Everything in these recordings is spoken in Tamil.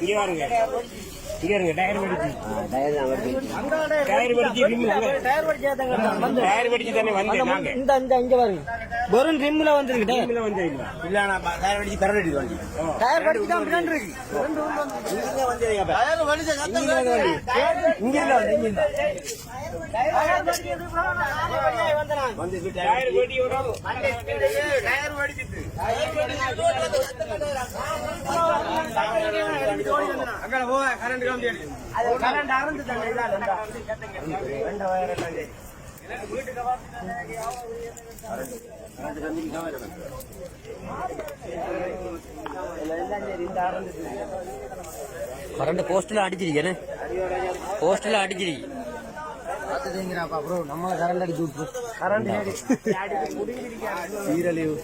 இங்க பாருங்க இங்க இருங்க டயர் வெடிச்சு டயர் நான் வருது டயர் வெடிச்சு ரிம் டயர் வெடிச்சு தானே வந்தேன் நாங்க இந்த இந்த இங்க வெறும் ரிம்ல வந்துருக்கு டயர் ரிம்ல வந்தேன் இல்ல நான் டயர் அடிச்சு தர அடிச்சு வாங்கி டயர் படிச்சு தான் பின்னாடி இருக்கு. ரெண்டு உள்ள வந்து இங்க வந்து இங்க வந்து இங்க இல்ல வந்து இங்க இல்ல டயர் டயர் வெடி ஒரு டயர் வெடிச்சிட்டு. அங்க போ கரண்ட் காமிச்சு அடிச்சு அது கரண்ட் அறந்துட்டாங்க இல்ல இல்ல ரெண்டு வயர் எல்லாம். கரண்ட் போஸ்ட்ல அடிச்சிருக்கேனே போஸ்ட்ல அடிச்சிருக்கு பாத்துட்டீங்கறாப்பா ப்ரோ நம்ம கரண்ட் அடிச்சு விட்டு கரண்ட் சீரழிவு.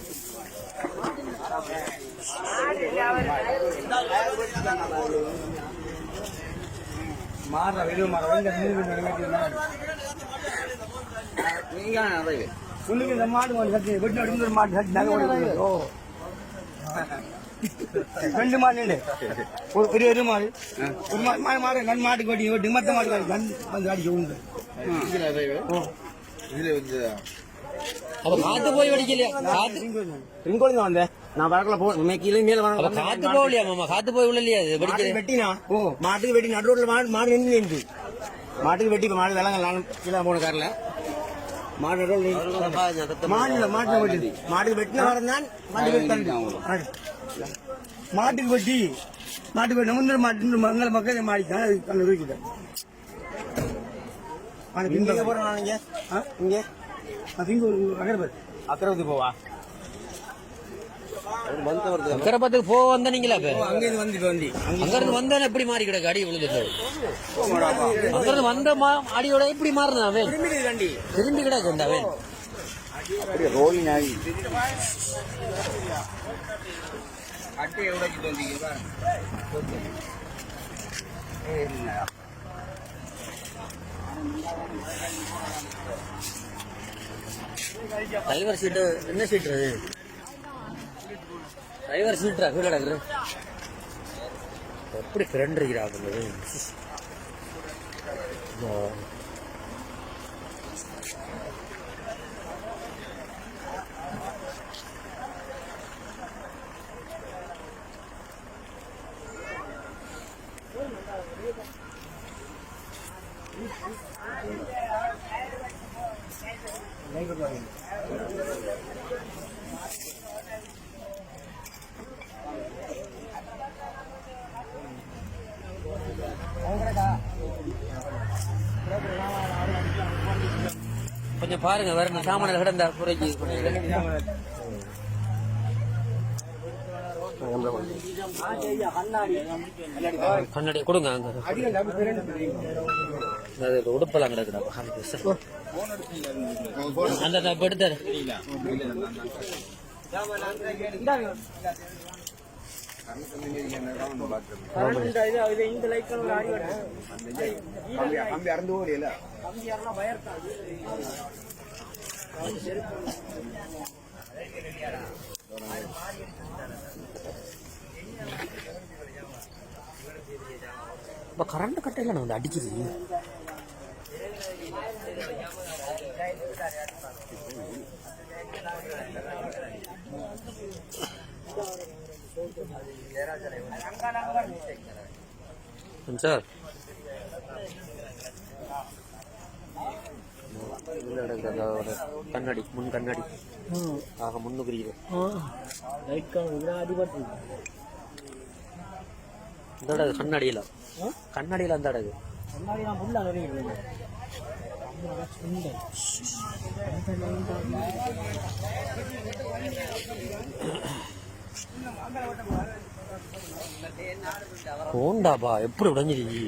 மாற வெளியே மாற. அதைவே சொல்லுங்க இந்த மாடு மாடு சட்டி வெட்டி அடிந்து ஒரு மாடு கட்டி நகை ஓ ரெண்டு மாடு நின்று. ஒரு ஒரு ஒரு மாடு ஒரு மாடு மாடு மாடு ரெண்டு மாட்டுக்கு வெட்டி வெட்டி மத்த மாடு கண்டு வந்து அடிக்க உண்டு ஓ அதைவே இதுல வந்து அப்ப காத்து போய் வெடிக்கலையா காத்து ரிங்கோலி தான் வந்தேன் நான் வரக்கல போ மே கீழே மேல அப்ப காத்து போகலையா மாமா காத்து போய் உள்ளலையா இது வெடிக்கல வெட்டினா ஓ மாட்டுக்கு வெட்டி நடு ரோட்ல மாடு மாடு நின்று நின்று மாட்டுக்கு வெட்டி இப்ப மாடு விலங்க நானும் கீழே போன கார்ல மாடு நடு ரோட்ல நின்னு- மாடுல மாட்டுல வெட்டி. மாட்டுக்கு வெட்டின வரந்தான் மாட்டுக்கு வெட்டான் மாடு. மாட்டுக்கு வெட்டி. மாட்டுக்கு வெட்டி. முந்திர மாட்டு மங்கள மக்கள் மாடித்தான் அது அந்த தூக்கிட்டேன் இங்க போறேன் நான் இங்க? இங்க அகர்பத் அக்கரவதி போவா? அக்கரப்பத்துக்கு போக வந்த நீங்களா இப்ப அங்க இருந்து வந்து இப்ப வந்து. அங்க இருந்து வந்தானே எப்படி மாறி கிடக்கு அடி விழுந்துட்டு அங்க இருந்து வந்த மா- அடியோட எப்படி மாறினா அவன்? திரும்பி வண்டி. திரும்பி கிடக்கு இந்த அவன். அப்படியே ரோலிங் ஆகி. அட்டையை உடைச்சிட்டு வந்தீங்க பாருங்க. டிரைவர் சீட்டு என்ன சீட் அது? டிரைவர் சீட்ரா கீழே கிடக்குது எப்படி ஃப்ரெண்ட் you. கொஞ்சம் பாருங்க வேற என்ன சாமானில் கிடந்த குறைக்கு கண்ணாடி கொடுங்க அங்க. அது உடுப்பெல்லாம் கிடக்குடா அந்த எடுத்தாரு கம்பி அறந்து ஓடியல கம்பி யாரெல்லாம் வயர் இப்போ இப்ப கரண்ட் கட்டையில நான் வந்து அடிக்குது. சார் கண்ணாடி முன் கண்ணாடி ஆக முன்னுக்குறீங்க இந்த அடகு கண்ணாடியில் கண்ணாடியில் அந்த அடகு முன்னாடி போண்டாப்பா எப்படி உடஞ்சிருக்கி?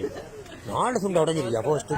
நாலு சுண்டை உடஞ்சிருக்கியா போஸ்ட்டு